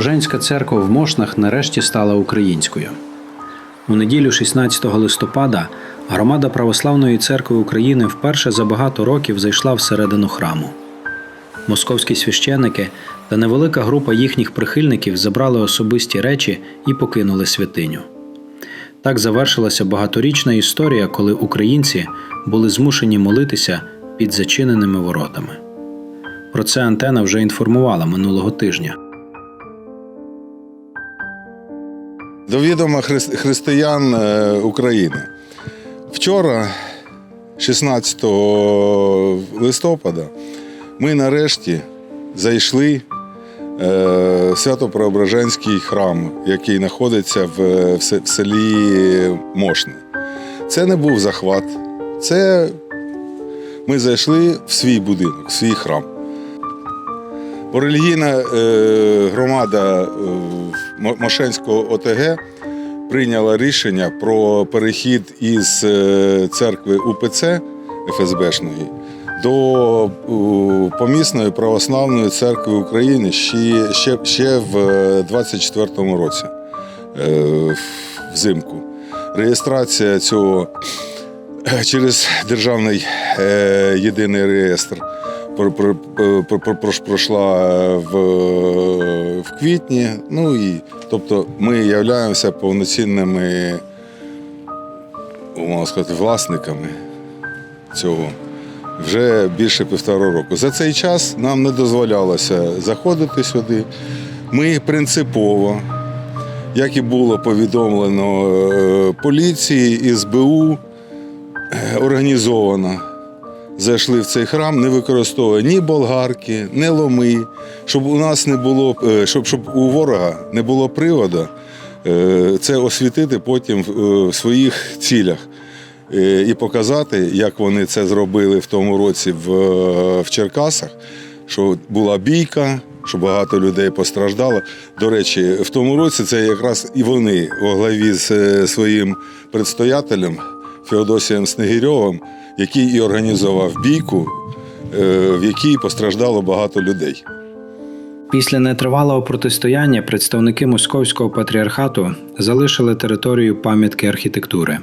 Преображенська церква в Мошнах нарешті стала українською. У неділю 16 листопада громада Православної церкви України вперше за багато років зайшла всередину храму. Московські священики та невелика група їхніх прихильників забрали особисті речі і покинули святиню. Так завершилася багаторічна історія, коли українці були змушені молитися під зачиненими воротами. Про це антена вже інформувала минулого тижня. До відома хри- християн е, України. Вчора, 16 листопада, ми нарешті зайшли е, в Свято-Преображенський храм, який знаходиться в, в селі Мошне. Це не був захват, це ми зайшли в свій будинок, в свій храм. Бо релігійна е, громада е, Мошенського ОТГ прийняла рішення про перехід із е, церкви УПЦ ФСБшної до помісної православної церкви України ще, ще, ще в 24-му році взимку. Реєстрація цього через державний єдиний реєстр про- пройшла в, в квітні. Ну і тобто ми являємося повноцінними можна сказати, власниками цього вже більше півтора року. За цей час нам не дозволялося заходити сюди. Ми принципово, як і було повідомлено е, поліції, СБУ, е, організовано зайшли в цей храм, не використовує ні болгарки, ні ломи, щоб у нас не було, е, щоб, щоб у ворога не було приводу е, це освітити потім в е, своїх цілях. І показати, як вони це зробили в тому році в, в Черкасах, що була бійка, що багато людей постраждало. До речі, в тому році це якраз і вони у главі з своїм предстоятелем Феодосієм Снегирьовим, який і організував бійку, е, в якій постраждало багато людей. Після нетривалого протистояння представники Московського патріархату залишили територію пам'ятки архітектури,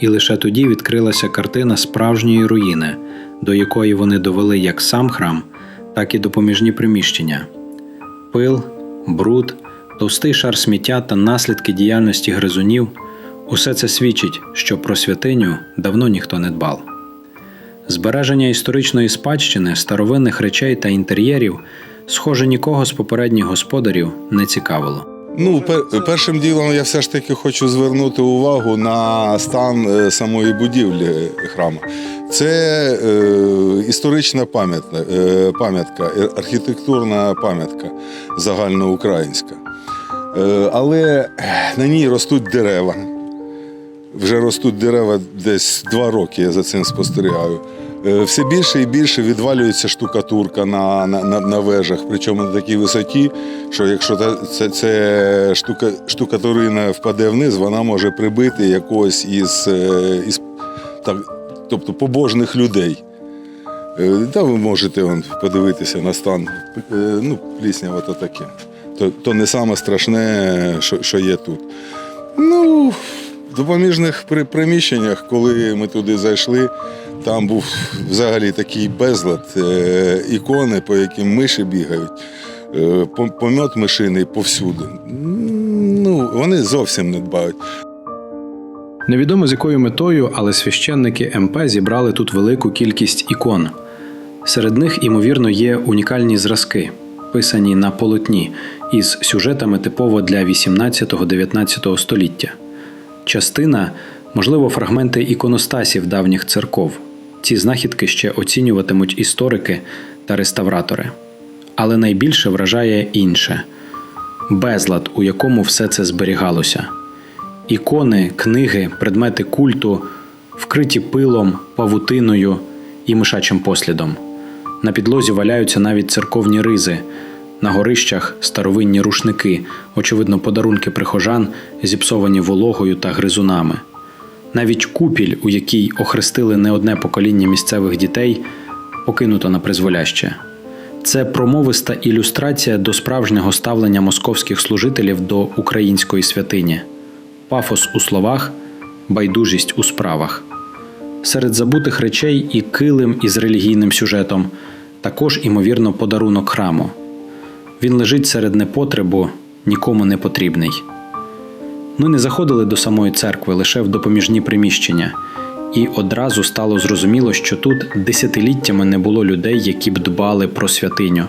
і лише тоді відкрилася картина справжньої руїни, до якої вони довели як сам храм, так і допоміжні приміщення. Пил, бруд, товстий шар сміття та наслідки діяльності гризунів усе це свідчить, що про святиню давно ніхто не дбав. Збереження історичної спадщини, старовинних речей та інтер'єрів, схоже, нікого з попередніх господарів не цікавило. Ну, пер- першим ділом я все ж таки хочу звернути увагу на стан е, самої будівлі храму. Це е, історична е, пам'ятка, е, архітектурна пам'ятка загальноукраїнська. Е, але на ній ростуть дерева. Вже ростуть дерева десь два роки, я за цим спостерігаю. Е, Все більше і більше відвалюється штукатурка на, на, на, на вежах, причому на такій висоті, що якщо та- це, це штука, штукатурина впаде вниз, вона може прибити якогось із, е, із так, тобто побожних людей. Е, Та ви можете вон, подивитися на стан. Ну, плісня ото таке. То, то не саме страшне, що, що є тут. Ну, в допоміжних приміщеннях, коли ми туди зайшли, там був взагалі такий безлад, е, ікони, по яким миші бігають, е, по- помет мишиний повсюди. Ну, вони зовсім не дбають. Невідомо з якою метою, але священники МП зібрали тут велику кількість ікон. Серед них, ймовірно, є унікальні зразки, писані на полотні із сюжетами типово для 18-19 століття. Частина, можливо, фрагменти іконостасів давніх церков. Ці знахідки ще оцінюватимуть історики та реставратори. Але найбільше вражає інше безлад, у якому все це зберігалося. Ікони, книги, предмети культу, вкриті пилом, павутиною і мишачим послідом. На підлозі валяються навіть церковні ризи, на горищах старовинні рушники, очевидно, подарунки прихожан, зіпсовані вологою та гризунами. Навіть купіль, у якій охрестили не одне покоління місцевих дітей, покинуто на призволяще. Це промовиста ілюстрація до справжнього ставлення московських служителів до української святині, пафос у словах, байдужість у справах. Серед забутих речей і килим із релігійним сюжетом, також, імовірно, подарунок храму. Він лежить серед непотребу, нікому не потрібний. Ми не заходили до самої церкви лише в допоміжні приміщення, і одразу стало зрозуміло, що тут десятиліттями не було людей, які б дбали про святиню.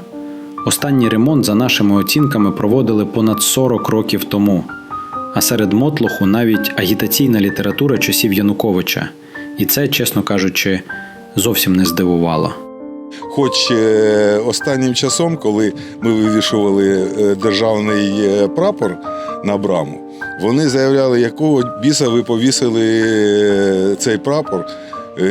Останній ремонт, за нашими оцінками, проводили понад 40 років тому. А серед мотлоху навіть агітаційна література часів Януковича. І це, чесно кажучи, зовсім не здивувало. Хоч е, останнім часом, коли ми вивішували е, державний е, прапор на браму, вони заявляли, якого біса ви повісили цей прапор.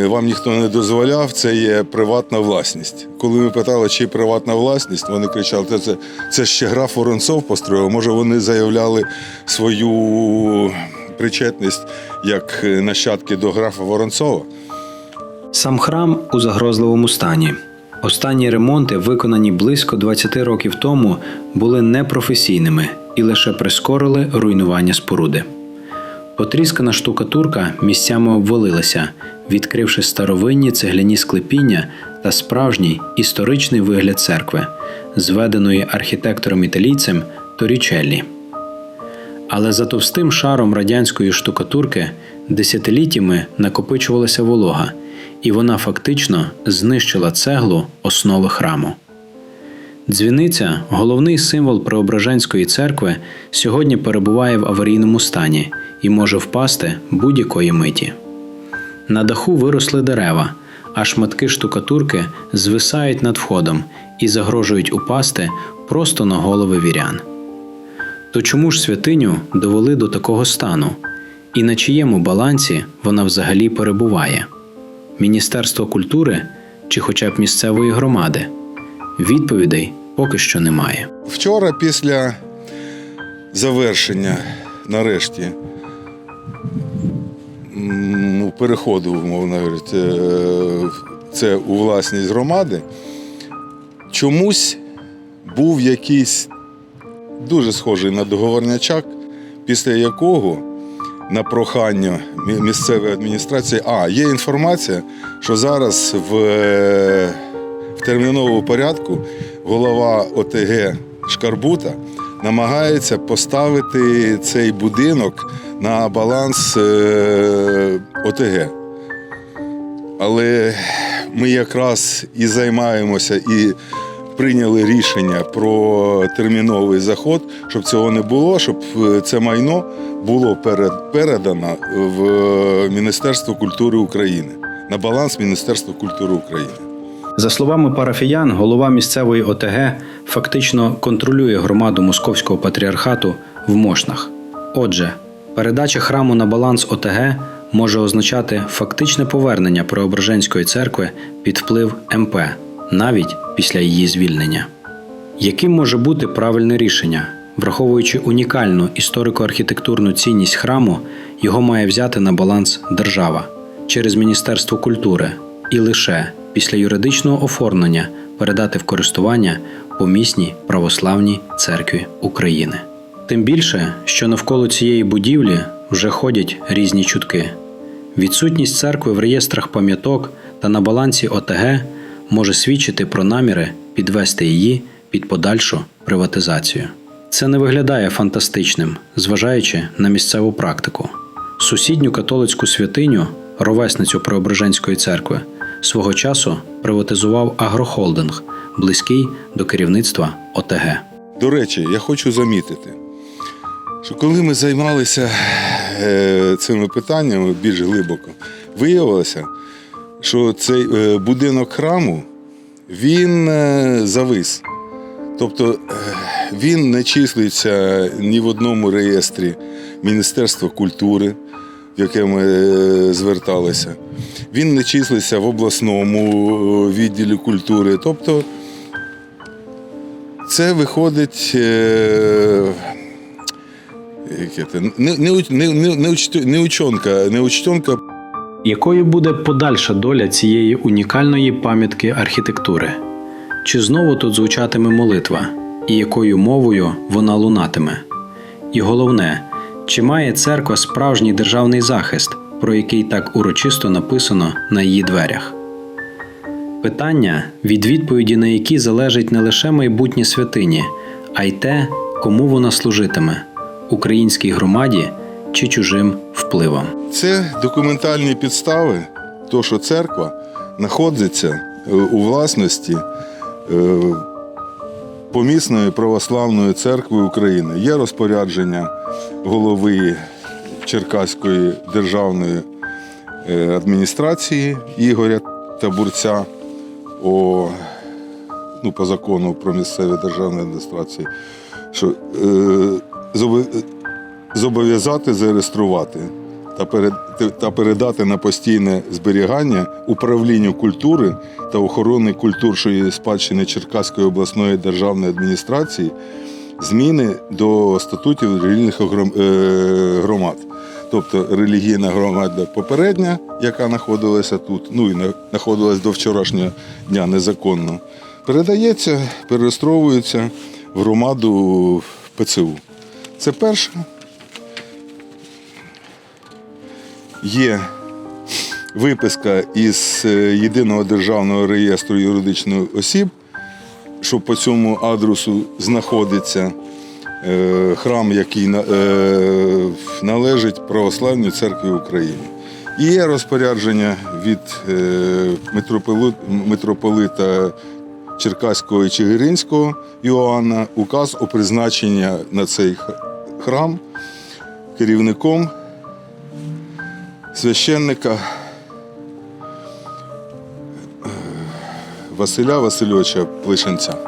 Вам ніхто не дозволяв, це є приватна власність. Коли ми питали, чи приватна власність, вони кричали, це, це, це ще граф Воронцов построїв. Може, вони заявляли свою причетність як нащадки до графа Воронцова. Сам храм у загрозливому стані. Останні ремонти, виконані близько 20 років тому, були непрофесійними і лише прискорили руйнування споруди. Потріскана штукатурка місцями обвалилася, відкривши старовинні цегляні склепіння та справжній історичний вигляд церкви, зведеної архітектором італійцем Торічеллі. Але за товстим шаром радянської штукатурки десятиліттями накопичувалася волога, і вона фактично знищила цеглу основи храму. Дзвіниця, головний символ Преображенської церкви, сьогодні перебуває в аварійному стані і може впасти будь-якої миті. На даху виросли дерева, а шматки штукатурки звисають над входом і загрожують упасти просто на голови вірян. То чому ж святиню довели до такого стану? І на чиєму балансі вона взагалі перебуває? Міністерство культури чи хоча б місцевої громади? Відповідей поки що немає. Вчора, після завершення, нарешті, ну, переходу, мовно говорити, е, це у власність громади, чомусь був якийсь дуже схожий на договорнячак, після якого на прохання місцевої адміністрації, а є інформація, що зараз в, е, в терміновому порядку голова ОТГ Шкарбута намагається поставити цей будинок на баланс е, ОТГ. Але ми якраз і займаємося і прийняли рішення про терміновий заход, щоб цього не було, щоб е, це майно було передано в Міністерство культури України на баланс Міністерства культури України. За словами парафіян, голова місцевої ОТГ фактично контролює громаду московського патріархату в Мошнах. Отже, передача храму на баланс ОТГ може означати фактичне повернення Преображенської церкви під вплив МП навіть після її звільнення. Яким може бути правильне рішення? Враховуючи унікальну історико-архітектурну цінність храму, його має взяти на баланс держава через Міністерство культури і лише після юридичного оформлення передати в користування помісній православній церкві України. Тим більше, що навколо цієї будівлі вже ходять різні чутки. Відсутність церкви в реєстрах пам'яток та на балансі ОТГ може свідчити про наміри підвести її під подальшу приватизацію. Це не виглядає фантастичним, зважаючи на місцеву практику. Сусідню католицьку святиню, ровесницю Преображенської церкви, свого часу приватизував агрохолдинг, близький до керівництва ОТГ. До речі, я хочу замітити, що коли ми займалися е, цими питаннями більш глибоко, виявилося, що цей е, будинок храму він е, завис. Тобто е, він не числиться ні в одному реєстрі Міністерства культури, в яке ми зверталися. Він не числиться в обласному відділі культури. Тобто це виходить. Це, не, не, не, не, не, Якою буде подальша доля цієї унікальної пам'ятки архітектури? Чи знову тут звучатиме молитва, і якою мовою вона лунатиме? І головне, чи має церква справжній державний захист, про який так урочисто написано на її дверях? Питання, від відповіді на які залежить не лише майбутнє святині, а й те, кому вона служитиме українській громаді чи чужим впливам. Це документальні підстави, то що церква знаходиться е, у власності е, помісної православної церкви України. Є розпорядження голови Черкаської державної е, адміністрації Ігоря Табурця о, ну, по закону про місцеві державні адміністрації, що е, зобов'язати зареєструвати та, перед- та передати на постійне зберігання управлінню культури та охорони культурної спадщини Черкаської обласної державної адміністрації зміни до статутів релігійних е, громад. Тобто релігійна громада попередня, яка знаходилася тут, ну і на- знаходилась до вчорашнього дня незаконно, передається, перереєстровується в громаду ПЦУ. Це перше. Є виписка із е, єдиного державного реєстру юридичних осіб, що по цьому адресу знаходиться е, храм, який е, належить Православній церкві України. І є розпорядження від митрополита Черкаського і Чигиринського Іоанна, указ о призначенні на цей храм керівником священника е, Василя Васильовича Плишенця.